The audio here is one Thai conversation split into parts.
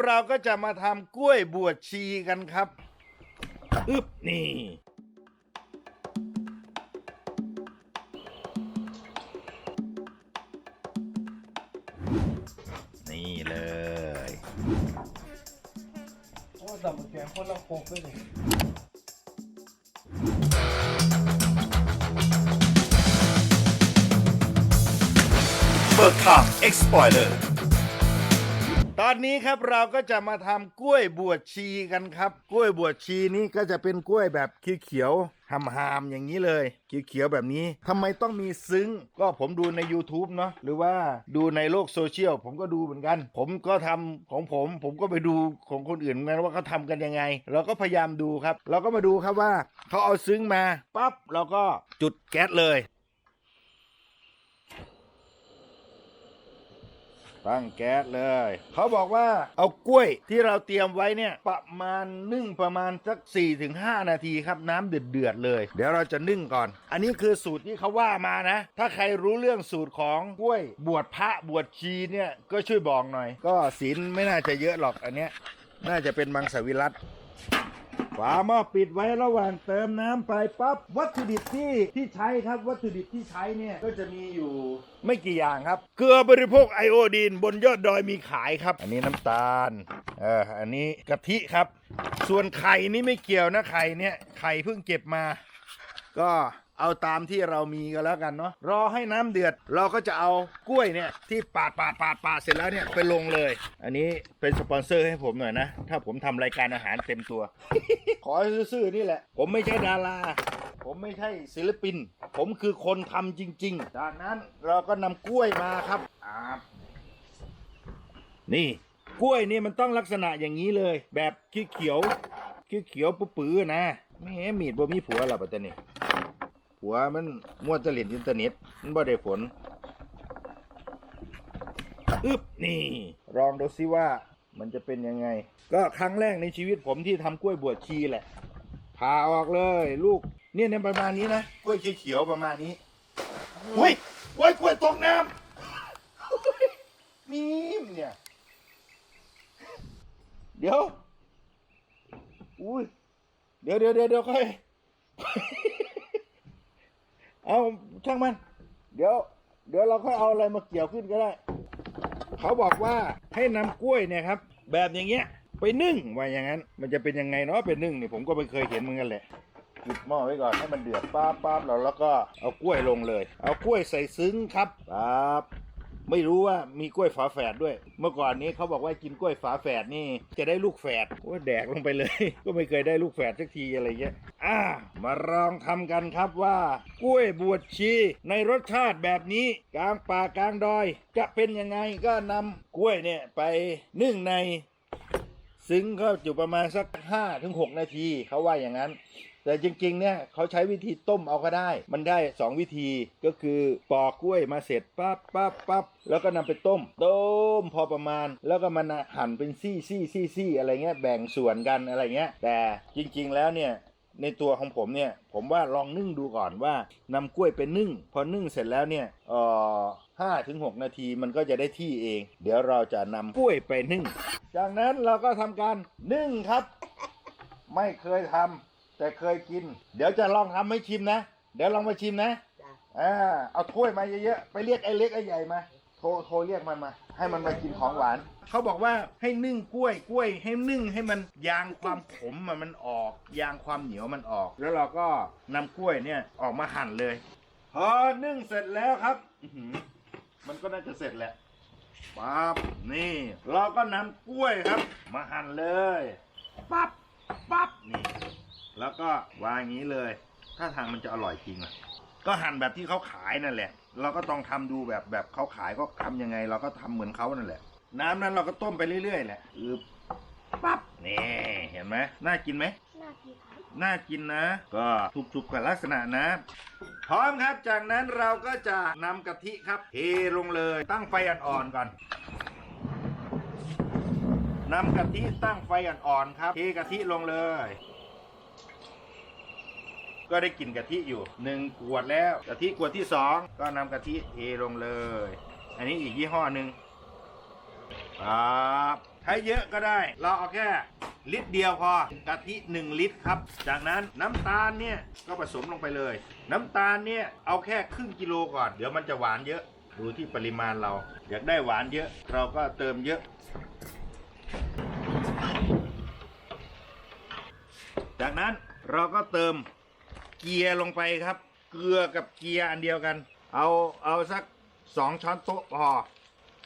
เราก็จะมาทำกล้วยบวชชีกันครับอึบนี่ นี่เลยโอ้ดับแกงคนละโคกเลยเบิกขับ X Spoiler ตอนนี้ครับเราก็จะมาทำกล้วยบวชชีกันครับ กล้วยบวชชีนี่ก็จะเป็นกล้วยแบบเขียวๆหำๆอย่างนี้เลยเขียวๆแบบนี้ทำไมต้องมีซึ้ง ก็ผมดูใน YouTube เนาะหรือว่าดูในโลกโซเชียลผมก็ดูเหมือนกัน ผมก็ทำของผม ผมก็ไปดูของคนอื่นเหมือนกันว่าเขาทำกันยังไง เราก็พยายามดูครับ เราก็มาดูครับว่าเขาเอาซึ้งมาปั๊บเราก็จุดแก๊สเลย ตั้งแก๊สเลย เขาบอกว่าเอากล้วยที่เราเตรียมไว้เนี่ยประมาณนึ่งประมาณสัก4-5 นาทีครับน้ำเดือดๆเลย เดี๋ยวเราจะนึ่งก่อน อันนี้คือสูตรที่เขาว่ามานะ ถ้าใครรู้เรื่องสูตรของกล้วย บวชพระบวชชีเนี่ยก็ช่วยบอกหน่อย ก็ศีลไม่น่าจะเยอะหรอกอันเนี้ยน่าจะเป็นมังสวิรัต ฝาหม้อปิดไว้ระหว่างเติมน้ำไปปั๊บวัตถุดิบที่ที่ใช้ครับวัตถุดิบที่ใช้เนี่ยก็จะมีอยู่ไม่กี่อย่างครับ เกลือบริโภคไอโอดีนบนยอดดอยมีขายครับ อันนี้น้ำตาลเอออันนี้กะทิครับ ส่วนไข่นี่ไม่เกี่ยวนะไข่เนี่ยไข่เพิ่งเก็บมา ก็ เอาตามที่เรามีกันแล้วกันเนาะรอให้น้ำเดือด เราก็จะเอากล้วยเนี่ยที่ปาดปาดปาดปาดเสร็จแล้วเนี่ยไปลงเลย อันนี้เป็นสปอนเซอร์ให้ผมหน่อยนะ ถ้าผมทำรายการอาหารเต็มตัว ขอซื่อๆนี่แหละ ผมไม่ใช่ดารา ผมไม่ใช่ศิลปิน ผมคือคนทำจริง ๆ จากนั้นเราก็นำกล้วยมาครับอ่า นี่กล้วยนี่มันต้องลักษณะอย่างนี้เลย แบบขี้เขียวขี้เขียวปื้อๆนะไม่หมีดบ่มีผัวหรอปะเตนี่ ผัวมันมัวจะเล่นอินเทอร์เน็ตมันบ่ได้ผลอึบนี่ ลองดูซิว่ามันจะเป็นยังไง ก็ครั้งแรกในชีวิตผมที่ทำกล้วยบวชชีแหละผ่าออกเลย ลูก เนี่ยเนี่ยประมาณนี้นะกล้วยเขียวๆประมาณนี้อุ้ยโอ้วยกล้วยตกน้ำมีมเนี่ย เดี๋ยวอุ้ยเดี๋ยวเดี๋ยวเดี๋ยวเดี๋ยวค่อย เอาช่างมัน เดี๋ยว เดี๋ยวเราค่อยเอาอะไรมาเกี่ยวขึ้นก็ได้ เขาบอกว่าให้นำกล้วยเนี่ยครับ แบบอย่างเงี้ย ไปนึ่งไว้อย่างนั้น มันจะเป็นยังไงเนาะเป็นนึ่งนี่ผมก็ไม่เคยเห็นเหมือนกันแหละปิดหม้อไว้ก่อนให้มันเดือดป๊าบป้าบแล้วแล้วก็เอากล้วยลงเลย เอากล้วยใส่ซึ้งครับป้าบ ไม่รู้ว่ามีกล้วยฝาแฝดด้วย เมื่อก่อนนี้เขาบอกว่ากินกล้วยฝาแฝดนี่ จะได้ลูกแฝดว่าแดกลงไปเลย ก็ไม่เคยได้ลูกแฝดสักทีอะไรเงี้ยอ่ามาลองทำกันครับว่ากล้วยบวชชีในรสชาติแบบนี้กลางป่ากลางดอย จะเป็นยังไงก็นำกล้วยเนี่ยไปนึ่งใน ซึ้งก็อยู่ประมาณสัก5ถึง6นาทีเขาว่าอย่างนั้น แต่จริงๆเนี่ยเขาใช้วิธีต้มเอาก็ได้ มันได้ 2 วิธีก็คือปอกกล้วยมาเสร็จปั๊บปั๊บปั๊บแล้วก็นำไปต้ม ต้มพอประมาณ แล้วก็มันหั่นเป็นซี่ซี่ซี่ซี่อะไรเงี้ยแบ่งส่วนกันอะไรเงี้ย แต่จริงๆแล้วเนี่ยในตัวของผมเนี่ยผมว่าลองนึ่งดูก่อนว่านำกล้วยไปนึ่ง พอนึ่งเสร็จแล้วเนี่ยเอ่อห้าถึงหกนาทีมันก็จะได้ที่เอง เดี๋ยวเราจะนำกล้วยไปนึ่ง จากนั้นเราก็ทำการนึ่งครับ ไม่เคยทำ แต่เคยกิน เดี๋ยวจะลองทำให้ชิมนะ เดี๋ยวลองมาชิมนะอ่าเอาถ้วยมาเยอะๆ ไปเรียกไอ้เล็กไอ้ใหญ่มา โทรโทรเรียกมันมา ให้มันมากินของหวาน เขาบอกว่าให้นึ่งกล้วยกล้วย ให้นึ่งให้มันยางความขมอะมันออก ยางความเหนียวมันออก แล้วเราก็นำกล้วยเนี่ยออกมาหั่นเลย พอนึ่งเสร็จแล้วครับ อื้อหือมันก็น่าจะเสร็จแหละ ปั๊บนี่ เราก็นำกล้วยครับ มาหั่นเลย ปั๊บปั๊บนี่ แล้วก็วางอย่างนี้เลย ถ้าทางมันจะอร่อยจริงอะ ก็หั่นแบบที่เขาขายนั่นแหละ เราก็ต้องทำดูแบบแบบเขาขายก็ทำยังไง เราก็ทำเหมือนเขานั่นแหละ น้ำนั้นเราก็ต้มไปเรื่อยๆแหละอือปั๊บนี่เห็นไหมน่ากินไหมน่ากินครับน่ากินนะ ก็ทุบๆกับลักษณะนะพร้อมครับจากนั้นเราก็จะนำกะทิครับเทลงเลย ตั้งไฟอ่อนๆก่อนนำกะทิตั้งไฟอ่อนๆครับเทกะทิลงเลย ก็ได้กลิ่นกะทิอยู่หนึ่งขวดแล้วกะทิขวดที่สองก็นำกะทิเทลงเลย อันนี้อีกยี่ห้อหนึ่งครับใช้เยอะก็ได้ เราเอาแค่ลิตรเดียวพอกะทิ 1 ลิตรครับ จากนั้นน้ำตาลเนี่ยก็ผสมลงไปเลย น้ำตาลเนี่ยเอาแค่ครึ่งกิโลก่อน เดี๋ยวมันจะหวานเยอะ ดูที่ปริมาณเรา อยากได้หวานเยอะ เราก็เติมเยอะ จากนั้นเราก็เติม เกียร์ลงไปครับ เกลือกับเกียร์อันเดียวกัน เอาเอาสักสองช้อนโต๊ะพอ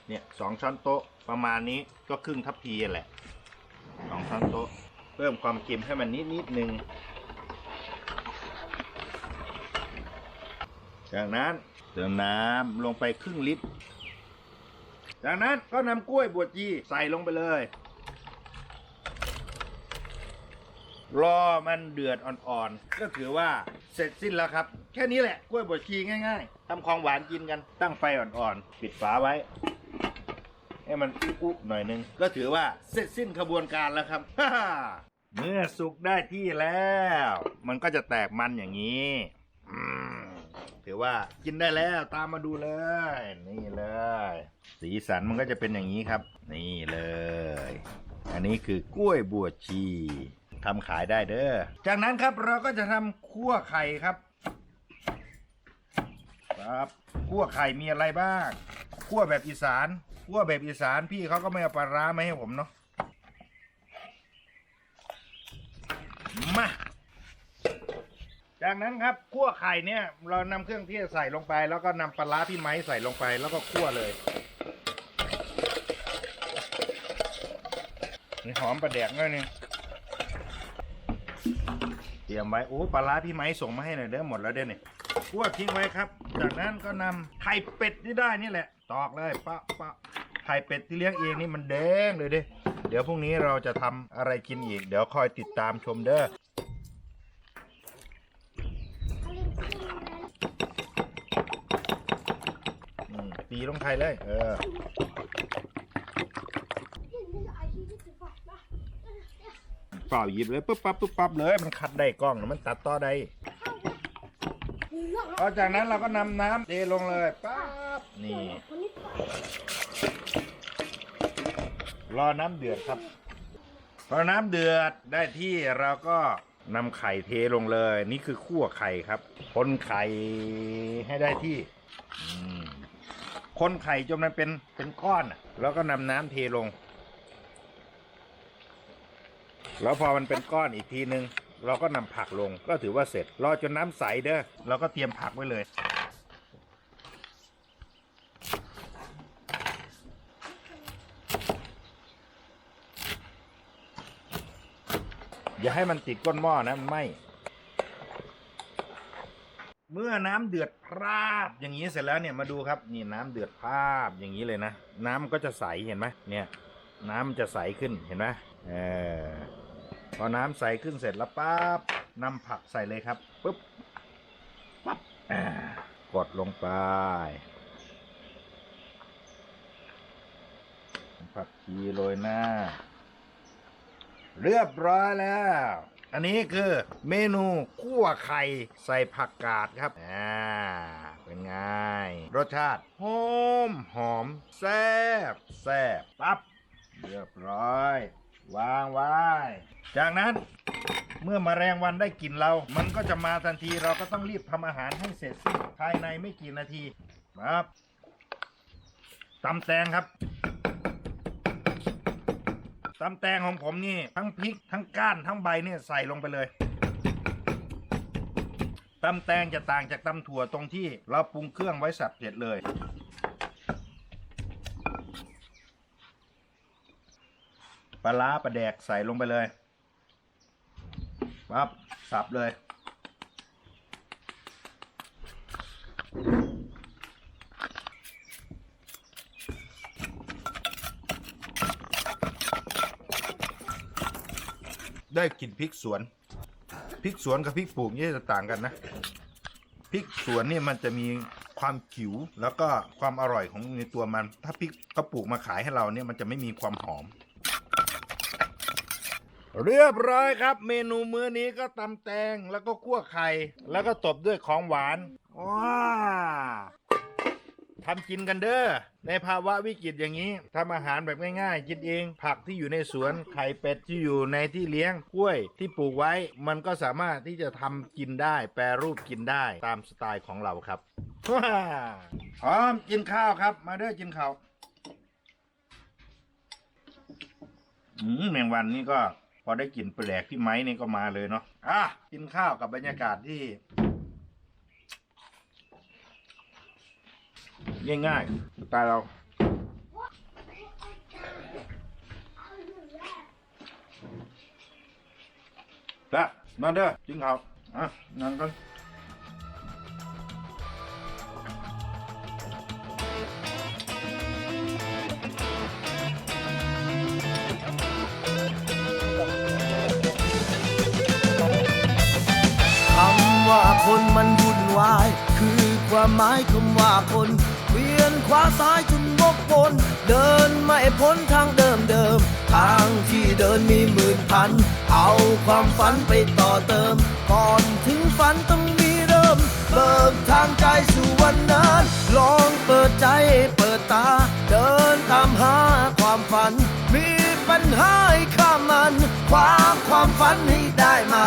เนี่ยสองช้อนโต๊ะประมาณนี้ก็ครึ่งทัพพีแหละสองช้อนโต๊ะ เพิ่มความเค็มให้มันนิดนิดนึงจากนั้นเติมน้ำลงไปครึ่งลิตร จากนั้นก็นำกล้วยบวชจีใส่ลงไปเลย รอมันเดือดอ่อนๆ ก็ถือว่าเสร็จสิ้นแล้วครับ แค่นี้แหละกล้วยบวชีง่ายๆทำของหวานกินกันตั้งไฟอ่อนๆ ปิดฝาไว้ ให้มันอุ๊บๆหน่อยนึง ก็ถือว่าเสร็จสิ้นขบวนการแล้วครับเมื่อสุกได้ที่แล้ว มันก็จะแตกมันอย่างนี้ถือว่ากินได้แล้วตามมาดูเลย นี่เลย สีสันมันก็จะเป็นอย่างนี้ครับ นี่เลย อันนี้คือกล้วยบวชชี ทำขายได้เด้อ จากนั้นครับเราก็จะทำคั่วไข่ครับครับคั่วไข่มีอะไรบ้างคั่วแบบอีสานคั่วแบบอีสานพี่เขาก็ไม่เอาปลาร้ามาให้ผมเนาะมาจากนั้นครับคั่วไข่เนี่ย เรานำเครื่องเทศใส่ลงไป แล้วก็นำปลาร้าพี่ไม้ใส่ลงไปแล้วก็คั่วเลยนี่หอมประแดกด้วยนี่ รียมไว้โอ้ปลาร้าพี่ไม้ส่งมาให้หน่อยเด้อหมดแล้วเด้อนี่ยคั่วทิ้งไว้ครับ จากนั้นก็นำไข่เป็ดที่ได้นี่แหละ ตอกเลยปะปะไข่เป็ดที่เลี้ยงเองนี่มันแดงเลยเด้เดี๋ยวพรุ่งนี้เราจะทำอะไรกินอีก เดี๋ยวคอยติดตามชมเด้อตีลงไทยเลย เออ เปล่าหยิบเลยปุ๊บปั๊บปุ๊บปั๊บเลย มันคัดได้กล้องมันตัดต่อได้พอจากนั้นเราก็นำน้ำเทลงเลยปั๊บนี่รอน้ำเดือดครับพอน้ำเดือดได้ที่เราก็นำไข่เทลงเลย นี่คือคั่วไข่ครับคนไข่ให้ได้ที่คนไข่จนมันเป็นเป็นก้อนแล้วก็นำน้ำเทลง แล้วพอมันเป็นก้อนอีกทีนึง เราก็นำผักลงก็ถือว่าเสร็จ รอจนน้ำใสเด้อเราก็เตรียมผักไว้เลย อย่าให้มันติดก้นหม้อนะมันไหมเมื่อน้ำเดือดพราบอย่างนี้เสร็จแล้วเนี่ยมาดูครับนี่น้ำเดือดพราบอย่างนี้เลยนะน้ำมันก็จะใสเห็นไหมเนี่ย น้ำมันจะใสขึ้นเห็นไหมเออ พอน้ำใสขึ้นเสร็จแล้วปั๊บนำผักใส่เลยครับปุ๊บปั๊บกดลงไปผักชีโรยหน้า เรียบร้อยแล้ว อันนี้คือเมนูคั่วไข่ใส่ผักกาดครับ อ่า เป็นไง รสชาติหอมหอม แซ่บแซ่บปั๊บ เรียบร้อย วางไว้ จากนั้นเมื่อมแมลงวันได้กลิ่นเรา มันก็จะมาทันทีเราก็ต้องรีบทำอาหารให้เสร็จสิ้นภายในไม่กี่นาทีครับตำแตงครับตำแตงของผมนี่ ทั้งพริกทั้งก้านทั้งใบเนี่ยใส่ลงไปเลยตำแตงจะต่างจากตำถั่วตรงที่เราปรุงเครื่องไว้สับเสร็จเลย ปลาร้าปลาแดกใส่ลงไปเลยปั๊บสับเลย ได้กลิ่นพริกสวน พริกสวนกับพริกปลูกนี่จะต่างกันนะ พริกสวนนี่มันจะมีความขิวแล้วก็ความอร่อยของในตัวมัน ถ้าพริกเขาปลูกมาขายให้เราเนี่ยมันจะไม่มีความหอม เรียบร้อยครับ เมนูมื้อนี้ก็ตำแตงแล้วก็คั่วไข่ แล้วก็ตบด้วยของหวานว้าทำกินกันเด้อในภาวะวิกฤตอย่างนี้ทำอาหารแบบง่ายๆ กินเอง ผักที่อยู่ในสวนไข่เป็ดที่อยู่ในที่เลี้ยงกล้วยที่ปลูกไว้ มันก็สามารถที่จะทำกินได้ แปรรูปกินได้ตามสไตล์ของเราครับพร้อมกินข้าวครับ มาเด้อกินข้าวอืมแมงวันนี่ก็ พอได้กลิ่นแปลกที่ไม้นี่ก็มาเลยเนาะอะกินข้าวกับบรรยากาศที่ ง่ายๆสไตล์เราละมาเด้อกินข้าวอะนั่งกัน ความหมายคำว่าคน เวียนขวาซ้ายจนวกวนเดินไม่พ้นทางเดิมเดิมทางที่เดินมีหมื่นพัน เอาความฝันไปต่อเติม ก่อนถึงฝันต้องมีเริ่ม เบิกทางใจสู่วันนั้น ลองเปิดใจเปิดตา เดินตามหาความฝัน มีปัญหาให้ข้ามมันความความฝันให้ได้มา